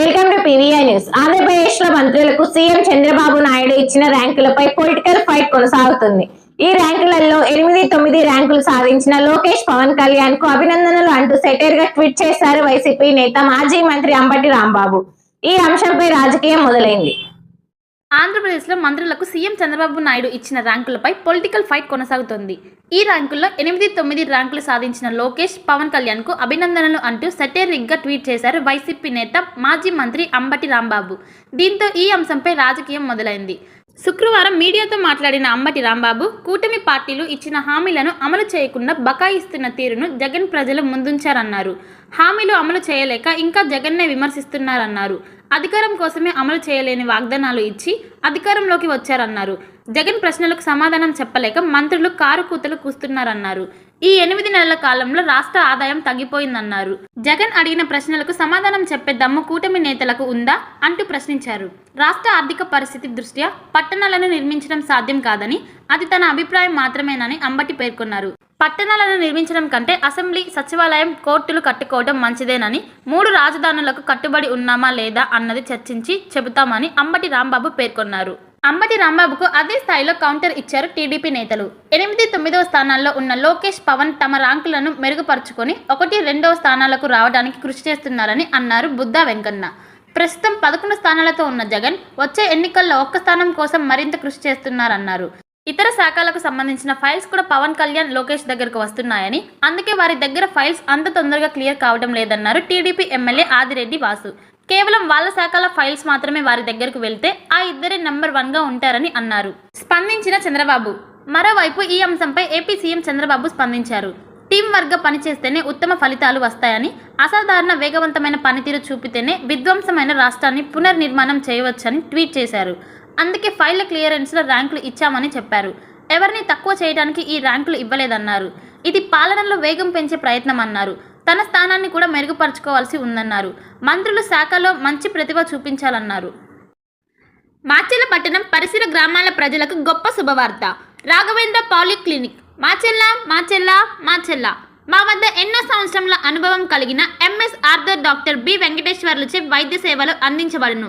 Welcome to PVI news ఆంధ్రప్రదేశ్లో మంత్రులకు CM Chandrababu Naidu ఇచ్చిన ర్యాంకులపై పొలిటికల్ ఫైట్ కొనసాగుతుంది. ఈ ర్యాంకులలో ఎనిమిది తొమ్మిది ర్యాంకులు సాధించిన లోకేష్ పవన్ కళ్యాణ్కు అభినందనలు అంటూ సెటైర్గా ట్వీట్ చేశారు వైసీపీ నేత మాజీ మంత్రి అంబటి రాంబాబు. ఈ అంశంపై రాజకీయం మొదలైంది. ఆంధ్రప్రదేశ్లో మంత్రులకు సీఎం చంద్రబాబు నాయుడు ఇచ్చిన ర్యాంకులపై పొలిటికల్ ఫైట్ కొనసాగుతోంది. ఈ ర్యాంకుల్లో ఎనిమిది తొమ్మిది ర్యాంకులు సాధించిన లోకేష్ పవన్ కళ్యాణ్కు అభినందనలు అంటూ సెటేరిక్గా ట్వీట్ చేశారు వైసీపీ నేత మాజీ మంత్రి అంబటి రాంబాబు. దీంతో ఈ అంశంపై రాజకీయం మొదలైంది. శుక్రవారం మీడియాతో మాట్లాడిన అంబటి రాంబాబు కూటమి పార్టీలు ఇచ్చిన హామీలను అమలు చేయకుండా బకాయిస్తున్న తీరును జగన్ ప్రజలు ముందుంచారన్నారు. హామీలు అమలు చేయలేక ఇంకా జగన్నే విమర్శిస్తున్నారన్నారు. అధికారం కోసమే అమలు చేయలేని వాగ్దానాలు ఇచ్చి అధికారంలోకి వచ్చారన్నారు. జగన్ ప్రశ్నలకు సమాధానం చెప్పలేక మంత్రులు కారు కూతలు కూస్తున్నారన్నారు. ఈ ఎనిమిది నెలల కాలంలో రాష్ట్ర ఆదాయం తగ్గిపోయిందన్నారు. జగన్ అడిగిన ప్రశ్నలకు సమాధానం చెప్పే దమ్ము కూటమి నేతలకు ఉందా? అంటూ ప్రశ్నించారు. రాష్ట్ర ఆర్థిక పరిస్థితి దృష్ట్యా పట్టణాలను నిర్మించడం సాధ్యం కాదని అది తన అభిప్రాయం మాత్రమేనని అంబటి పేర్కొన్నారు. పట్టణాలను నిర్మించడం కంటే అసెంబ్లీ సచివాలయం కోర్టులు కట్టుకోవడం మంచిదేనని మూడు రాజధానులకు కట్టుబడి ఉన్నామా లేదా అన్నది చర్చించి చెబుతామని అంబటి రాంబాబు పేర్కొన్నారు. అంబటి రాంబాబుకు అదే స్థాయిలో కౌంటర్ ఇచ్చారు టీడీపీ నేతలు. ఎనిమిది తొమ్మిదవ స్థానాల్లో ఉన్న లోకేష్ పవన్ తమ ర్యాంకులను మెరుగుపరుచుకొని ఒకటి రెండవ స్థానాలకు రావడానికి కృషి చేస్తున్నారని అన్నారు బుద్ధా వెంకన్న. ప్రస్తుతం పదకొండు స్థానాలతో ఉన్న జగన్ వచ్చే ఎన్నికల్లో ఒక్క స్థానం కోసం మరింత కృషి చేస్తున్నారన్నారు. ఇతర శాఖలకు సంబంధించిన ఫైల్స్ కూడా పవన్ కళ్యాణ్ లోకేష్ దగ్గరకు వస్తున్నాయని అందుకే వారి దగ్గర ఫైల్స్ అంత తొందరగా క్లియర్ కావడం లేదన్నారు టీడీపీ ఎమ్మెల్యే ఆదిరెడ్డి వాసు. కేవలం వాళ్ళ శాఖల ఫైల్స్ మాత్రమే వారి దగ్గరకు వెళ్తే ఆ ఇద్దరే నంబర్ వన్గా ఉంటారని అన్నారు. స్పందించిన చంద్రబాబు. మరోవైపు ఈ అంశంపై ఏపీ సీఎం చంద్రబాబు స్పందించారు. టీం వర్గ పనిచేస్తేనే ఉత్తమ ఫలితాలు వస్తాయని అసాధారణ వేగవంతమైన పనితీరు చూపితేనే విధ్వంసమైన రాష్ట్రాన్ని పునర్నిర్మాణం చేయవచ్చని ట్వీట్ చేశారు. అందుకే ఫైళ్ళ క్లియరెన్స్లో ర్యాంకులు ఇచ్చామని చెప్పారు. ఎవరిని తక్కువ చేయడానికి ఈ ర్యాంకులు ఇవ్వలేదన్నారు. ఇది పాలనలో వేగం పెంచే ప్రయత్నం అన్నారు. తన స్థానాన్ని కూడా మెరుగుపరుచుకోవాల్సి ఉందన్నారు. మంత్రులు శాఖలో మంచి ప్రతిభ చూపించాలన్నారు. మాచెల్ల పట్టణం పరిసర గ్రామాల ప్రజలకు గొప్ప శుభవార్త. రాఘవేంద్ర పాలిక్లినిక్. మాచెల్ల మాచెల్ల మాచెల్ల. మా వద్ద ఎన్నో సంవత్సరముల అనుభవం కలిగిన ఎంఎస్ ఆర్థర్ డాక్టర్ బి వెంకటేశ్వర్లచే వైద్య సేవలు అందించబడును.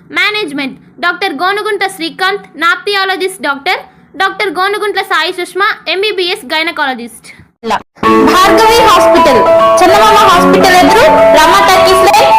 Management. Doctor Gonugunta Srikanth nephrologist doctor doctor Gonuguntla Sai Sushma MBBS gynaecologist. Bhargavi hospital Chandamama hospital ఎదురు రమా టర్కీస్ లైన్